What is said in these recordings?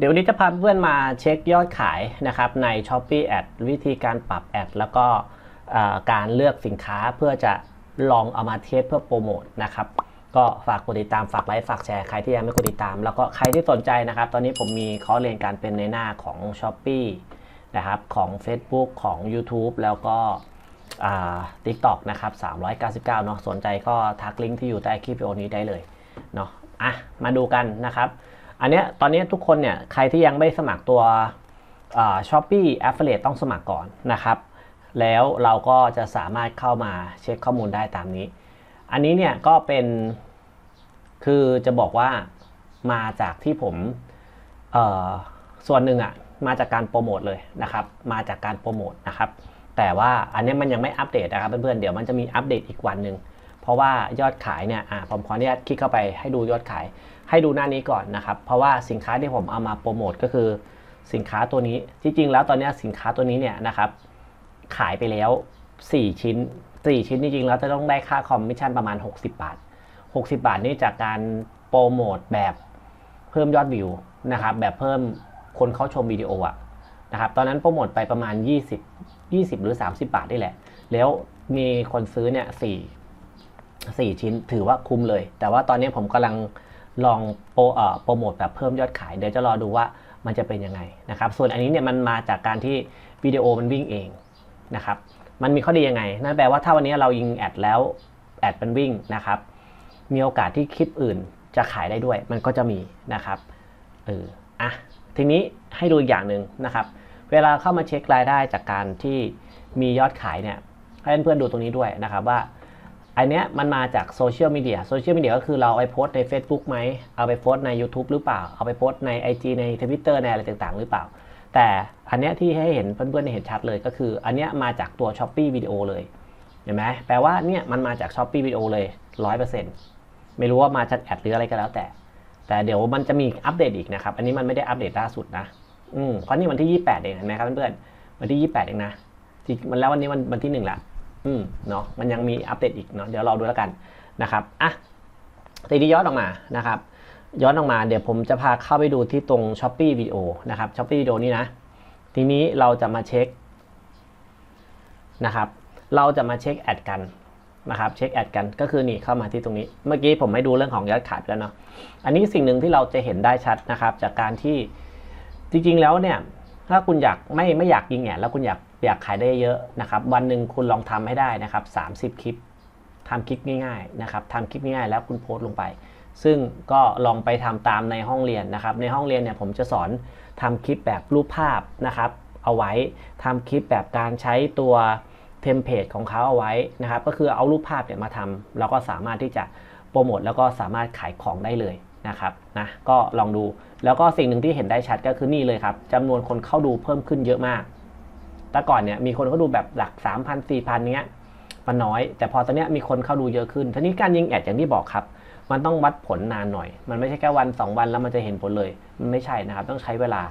เดี๋ยววันนี้จะพาเพื่อนมาเช็คยอดขายนะครับใน s h อ p e e Ad วิธีการปรับแอดแล้วก็การเลือกสินค้าเพื่อจะลองเอามาเทสเพื่อโปรโมทนะครับก็ฝากกดติดตามฝากไลค์ฝากแชร์ใครที่ยังไม่กดติดตาม แล้วก็ใครที่สนใจนะครับ ตอนนี้ผมมีคอร์สเรียนการเป็นในหน้าของ s h อ p e e นะครับของ Facebook ของ YouTube แล้วก็อ่า TikTok นะครับ399เนาะสนใจก็ทักลิงก์ที่อยู่ใต้คลิปวิดีโอนี้ได้เลยเนาะอะมาดูกันนะครับ อันเนี้ยตอนนี้ทุกคนเนี่ยใครที่ยังไม่สมัครตัวช้อปปี้แอฟเฟลต้องสมัครก่อนนะครับ แล้วเราก็จะสามารถเข้ามาเช็คข้อมูลได้ตามนี้ อันนี้เนี่ยก็เป็นคือจะบอกว่ามาจากที่ผมส่วนหนึ่งอะ่ะมาจากการโปรโมทเลยนะครับ มาจากการโปรโมทนะครับ แต่ว่าอันนี้มันยังไม่อัปเดตนะครับเพื่อนๆเดี๋ยวมันจะมีอัปเดตอีกวันหนึ่ง เพราะว่ายอดขายเนี่ยผมขออนุญาตคลิกเข้าไปให้ดูยอดขาย ให้ดูหน้านี้ก่อนนะครับ เพราะว่าสินค้าที่ผมเอามาโปรโมทก็คือสินค้าตัวนี้ จริงๆ แล้วตอนนี้สินค้าตัวนี้เนี่ยนะครับ ขายไปแล้ว 4 ชิ้น 4 ชิ้นจริงๆ แล้วจะต้องได้ค่าคอมมิชชั่นประมาณ 60 บาท 60 บาทนี่จากการโปรโมทแบบเพิ่มยอดวิวนะครับ แบบเพิ่มคนเข้าชมวิดีโออะนะครับ ตอนนั้นโปรโมทไปประมาณ 20 20 หรือ 30 บาทนี่แหละ แล้วมีคนซื้อเนี่ย4 4 ชิ้นถือว่าคุ้มเลย แต่ว่าตอนนี้ผมกำลังลองโปรโปรโมทแบบเพิ่มยอดขาย เดี๋ยวจะรอดูว่ามันจะเป็นยังไงนะครับ ส่วนอันนี้เนี่ยมันมาจากการที่วิดีโอมันวิ่งเองนะครับ มันมีข้อดียังไง นั่นแปลว่าถ้าวันนี้เรายิงแอดแล้วแอดมันวิ่งนะครับ มีโอกาสที่คลิปอื่นจะขายได้ด้วย มันก็จะมีนะครับ เออ อะ ทีนี้ให้ดูอีกอย่างหนึ่งนะครับ เวลาเข้ามาเช็ครายได้จากการที่มียอดขายเนี่ย ให้เพื่อนๆดูตรงนี้ด้วยนะครับว่า อันเนี้ยมันมาจากโซเชียลมีเดียโซเชียลมีเดียก็คือเราเอาไปโพสใน Facebook ไหมเอาไปโพสใน YouTube หรือเปล่า เอาไปโพสใน IG ใน Twitter ในอะไรต่างๆ หรือเปล่า แต่อันเนี้ยที่ให้เห็นเพื่อนๆเห็นชัดเลยก็คือ อันเนี้ยมาจากตัว s h อ p e e วิดีโอเลยเห็นไหมแปลว่าเนี่ยมันมาจาก s h อ p e e วิดีโอเลย 100%ไม่รู้ว่ามาจากแอดหรืออะไรก็แล้วแต่ แต่เดี๋ยวมันจะมีอัปเดตอีกนะครับ อันนี้มันไม่ได้อัปเดตล่าสุดนะอืมเพราะนี่วันที่ 28 เองเห็นไหมครับเพื่อนๆวันที่ 28 เองนะที่มันแล้ววันนี้วันวันที่หนึ่งละ อืมเนาะมันยังมีอัปเดตอีกเนาะเดี๋ยวเราดูแล้วกันนะครับอะทีนี้ย้อนออกมานะครับ ย้อนออกมาเดี๋ยวผมจะพาเข้าไปดูที่ตรง s h อ p e e วิดีโอนะครับ s h อ p e e วิดีโอนี้นะ ทีนี้เราจะมาเช็คนะครับ เราจะมาเช็คแอดกันนะครับเช็คแอดกันก็คือนี่เข้ามาที่ตรงนี้ เมื่อกี้ผมให้ดูเรื่องของยอดขายไปแล้วเนาะอันนี้สิ่งหนึ่งที่เราจะเห็นได้ชัดนะครับ จากการที่จริงๆแล้วเนี่ยถ้าคุณอยากไม่ไม่อยากยิงแอดแล้วคุณอยาก อยากขายได้เยอะนะครับวันหนึ่งคุณลองทำให้ได้นะครับ30 คลิปทำคลิปง่ายๆนะครับทำคลิปง่ายๆแล้วคุณโพสต์ลงไป ซึ่งก็ลองไปทำตามในห้องเรียนนะครับ ในห้องเรียนเนี่ยผมจะสอนทำคลิปแบบรูปภาพนะครับ เอาไว้ทำคลิปแบบการใช้ตัวเทมเพลตของเขาเอาไว้นะครับ ก็คือเอารูปภาพเนี่ยมาทำเราก็สามารถที่จะโปรโมทแล้วก็สามารถขายของได้เลยนะครับนะก็ลองดูแล้วก็สิ่งหนึ่งที่เห็นได้ชัดก็คือนี่เลยครับจำนวนคนเข้าดูเพิ่มขึ้นเยอะมาก แต่ก่อนเนี่ยมีคนเขาดูแบบหลัก 3 0 0 0 4 0 0เนี้ยมันน้อย แต่พอตอนนี้มีคนเข้าดูเยอะขึ้น ทีนี้การยิงแอดอย่างที่บอกครับ มันต้องวัดผลนานหน่อย มันไม่ใช่แค่วัน 2 วันแล้วมันจะเห็นผลเลย มันไม่ใช่นะครับ ต้องใช้เวลา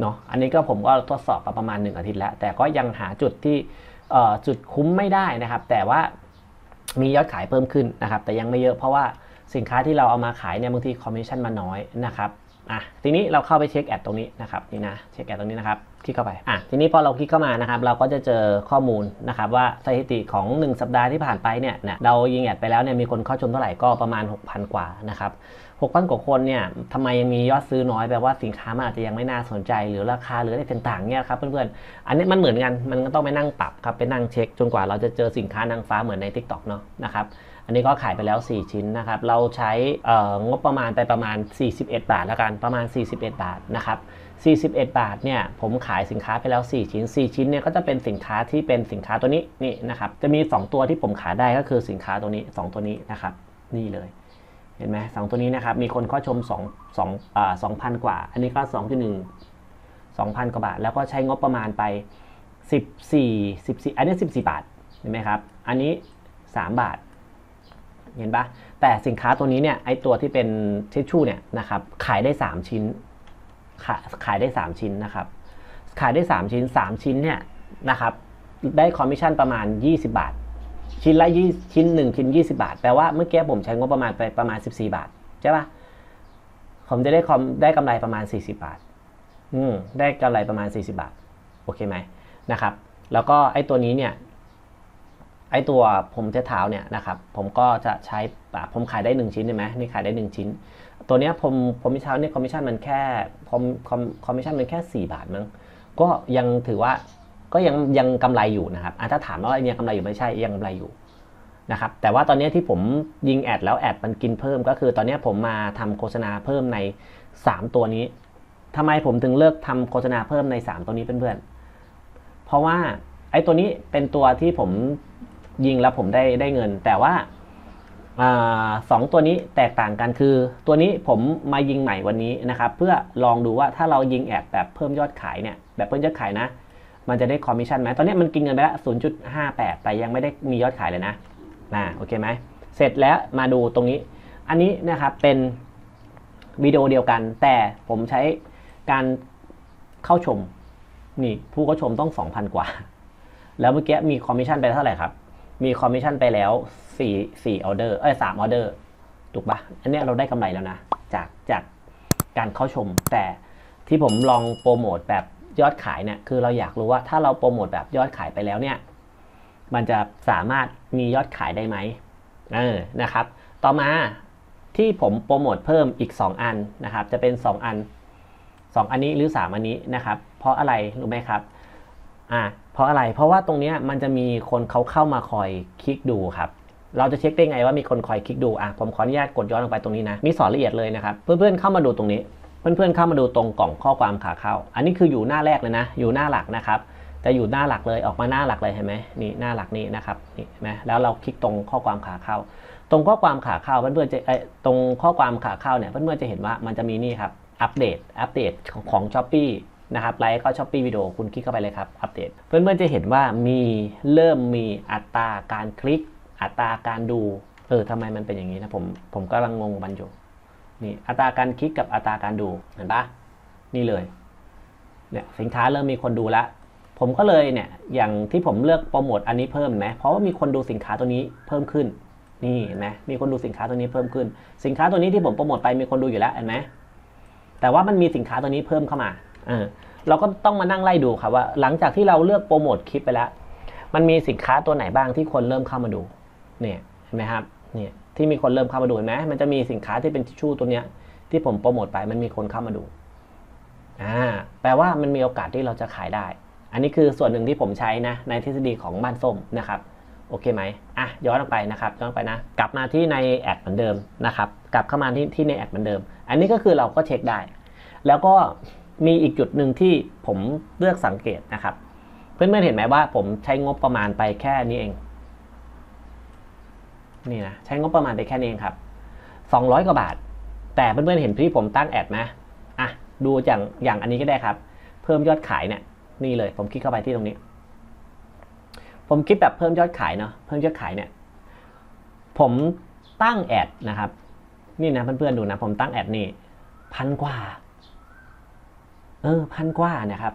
เนาะ อันนี้ก็ผมก็ทดสอบประมาณ 1 อาทิตย์แล้ว แต่ก็ยังหาจุดที่จุดคุ้มไม่ได้นะครับ แต่ว่ามียอดขายเพิ่มขึ้นนะครับ แต่ยังไม่เยอะเพราะว่าสินค้าที่เราเอามาขายเนี่ยบางทีคอมมิชชั่นมันน้อยนะครับ อะทีนี้เราเข้าไปเช็คแอดตรงนี้นะครับนี่นะเช็คแอดตรงนี้นะครับคลิกเข้าไปอะทีนี้พอเราคลิกเข้ามานะครับ เราก็จะเจอข้อมูลนะครับว่าสถิติของ 1 สัปดาห์ที่ผ่านไปเนี่ยนะเรายิงแอดไปแล้วเนี่ยมีคนเข้าชมเท่าไหร่ก็ประมาณ 6,000 กว่านะครับ6,000 กว่าคนเนี่ยทำไมยังมียอดซื้อน้อยแปลว่าสินค้ามันอาจจะยังไม่น่าสนใจ หรือราคาหรืออะไรต่างๆเนี่ยครับเพื่อนๆอันนี้มันเหมือนกันมันก็ต้องไปนั่งปรับครับไปนั่งเช็คจนกว่าเราจะเจอสินค้านางฟ้าเหมือนใน Tik t o อกเนาะนะครับ อันนี้ก็ขายไปแล้ว 4 ชิ้นนะครับ เราใช้งบประมาณไปประมาณ 41 บาทแล้วกัน ประมาณ 41 บาทนะครับ 41 บาทเนี่ยผมขายสินค้าไปแล้ว 4 ชิ้น 4 ชิ้นเนี่ยก็จะเป็นสินค้าที่เป็นสินค้าตัวนี้นี่นะครับ จะมี 2 ตัวที่ผมขายได้ก็คือสินค้าตัวนี้ 2 ตัวนี้นะครับ นี่เลยเห็นไหมสองตัวนี้นะครับ มีคนเข้าชม2 2อ่า2,000 กว่า อันนี้ก็ 2.1 2,000 กว่าบาท แล้วก็ใช้งบประมาณไป 14 14 อันนี้ 14 บาท เห็นไหมครับ อันนี้ 3 บาท เห็นปะแต่สินค้าตัวนี้เนี่ยไอตัวที่เป็นทิชชู่เนี่ยนะครับขายได้ 3 ชิ้น ขายขายได้ 3 ชิ้นนะครับ ขายได้ 3 ชิ้น 3 ชิ้นเนี่ยนะครับได้คอมมิชชั่นประมาณ 20 บาท ชิ้นละยี่ชิ้นหนึ่งชิ้น 20 บาท แปลว่าเมื่อกี้ผมใช้งบประมาณไปประมาณ 14 บาทใช่ปะผมจะได้คอมได้กำไรประมาณ 40 บาท อืมได้กำไรประมาณ 40 บาท โอเคไหมนะครับ แล้วก็ไอ้ตัวนี้เนี่ย ไอตัวผมเท้เท้าเนี่ยนะครับผมก็จะใช้ผมขายได้ 1 ชิ้นใช่ไหมนี่ขายได้ 1 ชิ้น ตัวเนี้ยผมผมมิชเช้าเนี่ยคอมมิชชั่นมันแค่คอมคอมคอมมิชชั่นมันแค่ 4 บาทมั้งก็ยังถือว่าก็ยังยังกำไรอยู่นะครับอะถ้าถามว่ายังกำไรอยู่ไม่ใช่ยังกำไรอยู่นะครับแต่ว่าตอนนี้ที่ผมยิงแอดแล้วแอดมันกินเพิ่ม ก็คือตอนนี้ผมมาทำโฆษณาเพิ่มใน 3 ตัวนี้ทำไมผมถึงเลือกทำโฆษณาเพิ่มใน 3 ตัวนี้เพื่อนๆเพราะว่าไอ้ตัวนี้เป็นตัวที่ผม ยิงแล้วผมได้ได้เงิน แต่ว่าอสองตัวนี้แตกต่างกันคือ ตัวนี้ผมมายิงใหม่วันนี้นะครับ เพื่อลองดูว่าถ้าเรายิงแอดแบบเพิ่มยอดขายเนี่ยแบบเพิ่มยอดขายนะ มันจะได้คอมมิชชั่นไหมตอนนี้มันกินเงินไปแล้ว0.58 แต่ยังไม่ได้มียอดขายเลยนะนะโอเคไหมเสร็จแล้วมาดูตรงนี้ อันนี้นะครับเป็นวิดีโอเดียวกัน แต่ผมใช้การเข้าชมนี่ผู้เข้าชมต้อง 2,000 กว่า แล้วเมื่อกี้มีคอมมิชชั่นไปเท่าไหร่ครับ มีคอมมิชชั่นไปแล้ว4 4ออเดอร์เอ้ย3ออเดอร์ถูกปะอันเนี้ยเราได้กำไรแล้วนะ จากจากการเข้าชม แต่ที่ผมลองโปรโมทแบบยอดขายเนี่ยคือเราอยากรู้ว่าถ้าเราโปรโมทแบบยอดขายไปแล้วเนี่ย มันจะสามารถมียอดขายได้ไหมเออนะครับ ต่อมาที่ผมโปรโมทเพิ่มอีก 2 อันนะครับ จะเป็น 2 อัน 2 อันนี้หรือ 3 อันนี้นะครับ เพราะอะไรรู้ไหมครับ อ่าเพราะอะไรเพราะว่าตรงเนี้ยมันจะมีคนเขาเข้ามาคอยคลิกดูครับเราจะเช็คได้ไงว่ามีคนคอยคลิกดูอะผมขออนุญาตกดย้อนลงไปตรงนี้นะ มีสอนละเอียดเลยนะครับ เพื่อนๆเข้ามาดูตรงนี้ เพื่อนๆเข้ามาดูตรงกล่องข้อความขาเข้า อันนี้คืออยู่หน้าแรกเลยนะ อยู่หน้าหลักนะครับจะอยู่หน้าหลักเลยออกมาหน้าหลักเลยเห็นไหมนี่หน้าหลักนี่นะครับนี่นไหมแล้วเราคลิกตรงข้อความขาเข้า ตรงข้อความขาเข้าเพื่อนๆจะเอ้ยตรงข้อความขาเข้าเนี่ยเพื่อนๆจะเห็นว่ามันจะมีนี่ครับอัปเดตอัปเดตของช้อปปี้ นะครับไลค์ก็ช้อปปี้วิดีโอคุณคลิกเข้าไปเลยครับอัปเดต เพื่อนๆจะเห็นว่ามีเริ่มมีอัตราการคลิก อัตราการดูเออทำไมมันเป็นอย่างนี้นะผมผมกำลังงงมันอยู่นี่อัตราการคลิกกับอัตราการดูเห็นปะนี่เลยเนี่ยสินค้าเริ่มมีคนดูแล้วผมก็เลยเนี่ยอย่างที่ผมเลือกโปรโมทอันนี้เพิ่มไหมเพราะว่ามีคนดูสินค้าตัวนี้เพิ่มขึ้นนี่เห็นไหมมีคนดูสินค้าตัวนี้เพิ่มขึ้น สินค้าตัวนี้ที่ผมโปรโมทไปมีคนดูอยู่แล้วเห็นไหมแต่ว่ามันมีสินค้าตัวนี้เพิ่มเข้ามา เออเราก็ต้องมานั่งไล่ดูครับว่า หลังจากที่เราเลือกโปรโมทคลิปไปแล้ว มันมีสินค้าตัวไหนบ้างที่คนเริ่มเข้ามาดู เนี่ยเห็นไหมครับ เนี่ยที่มีคนเริ่มเข้ามาดูเห็นไหมมันจะมีสินค้าที่เป็นทิชชู่ตัวเนี้ยที่ผมโปรโมทไปมันมีคนเข้ามาดู อ่า แปลว่ามันมีโอกาสที่เราจะขายได้ อันนี้คือส่วนหนึ่งที่ผมใช้นะในทฤษฎีของบ้านส้มนะครับโอเคไหมอะย้อนไปนะครับย้อนไปนะ กลับมาที่ในแอดเหมือนเดิมนะครับ กลับเข้ามาที่ที่ในแอดเหมือนเดิม อันนี้ก็คือเราก็เช็คได้ แล้วก็ มีอีกจุดหนึ่งที่ผมเลือกสังเกตนะครับ เพื่อนๆเห็นไหมว่าผมใช้งบประมาณไปแค่นี้เอง นี่นะใช้งบประมาณไปแค่นี้เองครับ 200 กว่าบาท แต่เพื่อนๆเห็นที่ผมตั้งแอดไหมอะดูอย่างอย่างอันนี้ก็ได้ครับ เพิ่มยอดขายเนี่ยนี่เลย ผมคลิกเข้าไปที่ตรงนี้ ผมคลิกแบบเพิ่มยอดขายเนาะเพิ่มยอดขายเนี่ย ผมตั้งแอดนะครับ นี่นะเพื่อนๆดูนะ ผมตั้งแอดนี่พันกว่า เออพันกว่านะครับ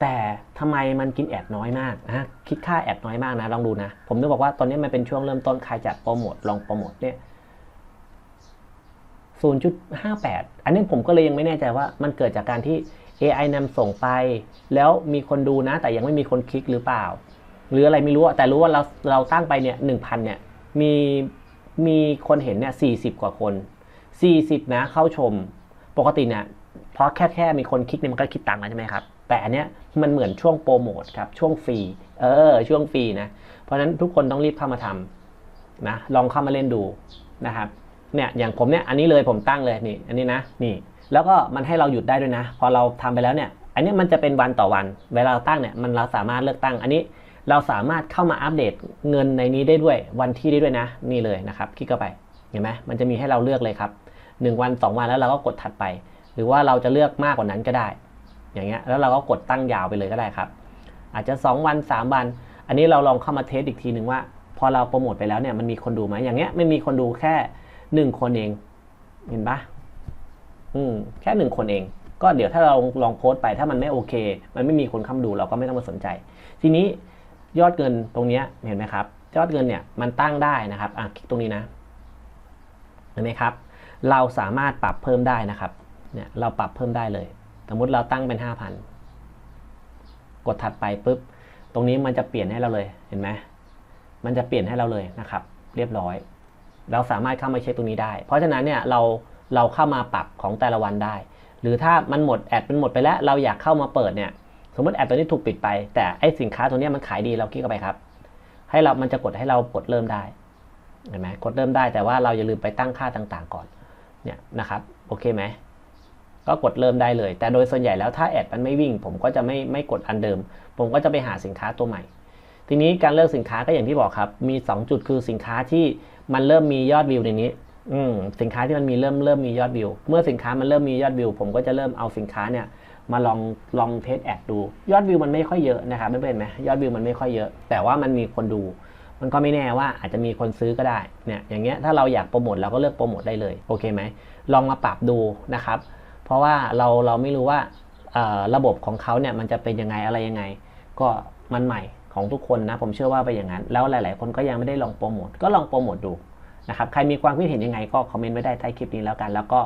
แต่ทำไมมันกินแอดน้อยมากนะคิดค่าแอดน้อยมากนะลองดูนะ ผมจะบอกว่าตอนนี้มันเป็นช่วงเริ่มต้นใครจะโปรโมทลองโปรโมทเนี่ย0.58 อันนี้ผมก็เลยยังไม่แน่ใจว่ามันเกิดจากการที่ AI นำส่งไป แล้วมีคนดูนะ แต่ยังไม่มีคนคลิกหรือเปล่า หรืออะไรไม่รู้แต่รู้ว่าเราเราตั้งไปเนี่ยหนึ่งพันเนี่ยมีมีคนเห็นเนี่ยสี่สิบกว่าคน40นะเข้าชม ปกติเนี่ย เพราะแค่แค่มีคนคลิกเนี่ยมันก็คิดตังค์แล้วใช่ไหมครับ แต่อันเนี้ยมันเหมือนช่วงโปรโมทครับ ช่วงฟรี เออ ช่วงฟรีนะ เพราะฉะนั้นทุกคนต้องรีบเข้ามาทำนะ ลองเข้ามาเล่นดูนะครับ เนี่ย อย่างผมเนี่ย อันนี้เลยผมตั้งเลยนี่ อันนี้นะ นี่ แล้วก็มันให้เราหยุดได้ด้วยนะ พอเราทำไปแล้วเนี่ย อันนี้มันจะเป็นวันต่อวัน เวลาเราตั้งเนี่ย มันเราสามารถเลือกตั้ง อันนี้เราสามารถเข้ามาอัปเดตเงินในนี้ได้ด้วย วันที่ได้ด้วยนะ นี่เลยนะครับ คลิกเข้าไป เห็นไหมมันจะมีให้เราเลือกเลยครับ 1 วัน 2 วันแล้วเราก็กดถัดไป หรือว่าเราจะเลือกมากกว่านั้นก็ได้ อย่างเงี้ยแล้วเราก็กดตั้งยาวไปเลยก็ได้ครับ อาจจะ 2 วัน 3 วัน อันนี้เราลองเข้ามาเทสอีกทีหนึ่งว่า พอเราโปรโมทไปแล้วเนี่ยมันมีคนดูไหมอย่างเงี้ยไม่มีคนดูแค่ 1 คนเอง เห็นปะอืมแค่หนึ่งคนเอง ก็เดี๋ยวถ้าเราลองโพสต์ไปถ้ามันไม่โอเค มันไม่มีคนเข้ามาดูเราก็ไม่ต้องมาสนใจ ทีนี้ยอดเงินตรงเนี้ยเห็นไหมครับ ยอดเงินเนี่ยมันตั้งได้นะครับอะคลิกตรงนี้นะเห็นไหมครับ เราสามารถปรับเพิ่มได้นะครับ เนี่ยเราปรับเพิ่มได้เลย สมมติเราตั้งเป็น 5,000 กดถัดไปปุ๊บ ตรงนี้มันจะเปลี่ยนให้เราเลย เห็นไหมมันจะเปลี่ยนให้เราเลยนะครับ เรียบร้อย เราสามารถเข้ามาเช็คตรงนี้ได้ เพราะฉะนั้นเนี่ยเราเราเข้ามาปรับของแต่ละวันได้ หรือถ้ามันหมดแอดมันหมดไปแล้ว เราอยากเข้ามาเปิดเนี่ย สมมติแอดตัวนี้ถูกปิดไป แต่ไอสินค้าตัวนี้มันขายดีเราคลิกเข้าไปครับ ให้เรา มันจะกดให้เรากดเริ่มได้ เห็นไหมกดเริ่มได้แต่ว่าเราอย่าลืมไปตั้งค่าต่างๆ ก่อน เนี่ยนะครับ โอเคไหม ก็กดเริ่มได้เลย แต่โดยส่วนใหญ่แล้วถ้าแอดมันไม่วิ่ง ผมก็จะไม่ไม่กดอันเดิม ผมก็จะไปหาสินค้าตัวใหม่ ทีนี้การเลือกสินค้าก็อย่างที่บอกครับ มี 2 จุดคือสินค้าที่มันเริ่มมียอดวิวในนี้อืมสินค้าที่มันมีเริ่มเริ่มมียอดวิว เมื่อสินค้ามันเริ่มมียอดวิว ผมก็จะเริ่มเอาสินค้าเนี่ยมาลองลองเทสแอดดู ยอดวิวมันไม่ค่อยเยอะนะครับไม่เป็นไหมยอดวิวมันไม่ค่อยเยอะ แต่ว่ามันมีคนดู มันก็ไม่แน่ว่าอาจจะมีคนซื้อก็ได้เนี่ยอย่างเงี้ยถ้าเราอยากโปรโมทเราก็เลือกโปรโมทได้เลยโอเคไหมลองมาปรับดูนะครับ เพราะว่าเราเราไม่รู้ว่าระบบของเขาเนี่ยมันจะเป็นยังไงอะไรยังไง ก็มันใหม่ของทุกคนนะผมเชื่อว่าไปนอย่างนั้น แล้วหลาย ๆ คนก็ยังไม่ได้ลองโปรโมทก็ลองโปรโมทดูนะครับใครมีความคิดเห็นยังไงก็คอมเมนต์ไว้ได้ใต้คลิปนี้แล้วกัน แล้วก็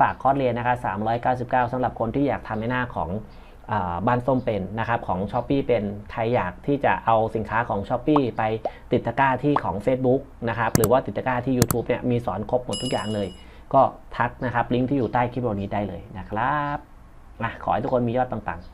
ฝากคอร์สเรียนนะคะ399สำหรับคนที่อยากทำในหน้าของอบ้านส้มเป็นนะครับของ s h อ p e e เป็นใครอยากที่จะเอาสินค้าของ s h อ p e e ไปติดตะกร้าที่ของ Facebook นะครับหรือว่าติดตะกร้าที่ YouTube เนี่ยมีสอนครบหมดทุกอย่างเลย ก็ทักนะครับลิงก์ที่อยู่ใต้คลิปวิดีโอนี้ได้เลยนะครับอะขอให้ทุกคนมียอดปังๆ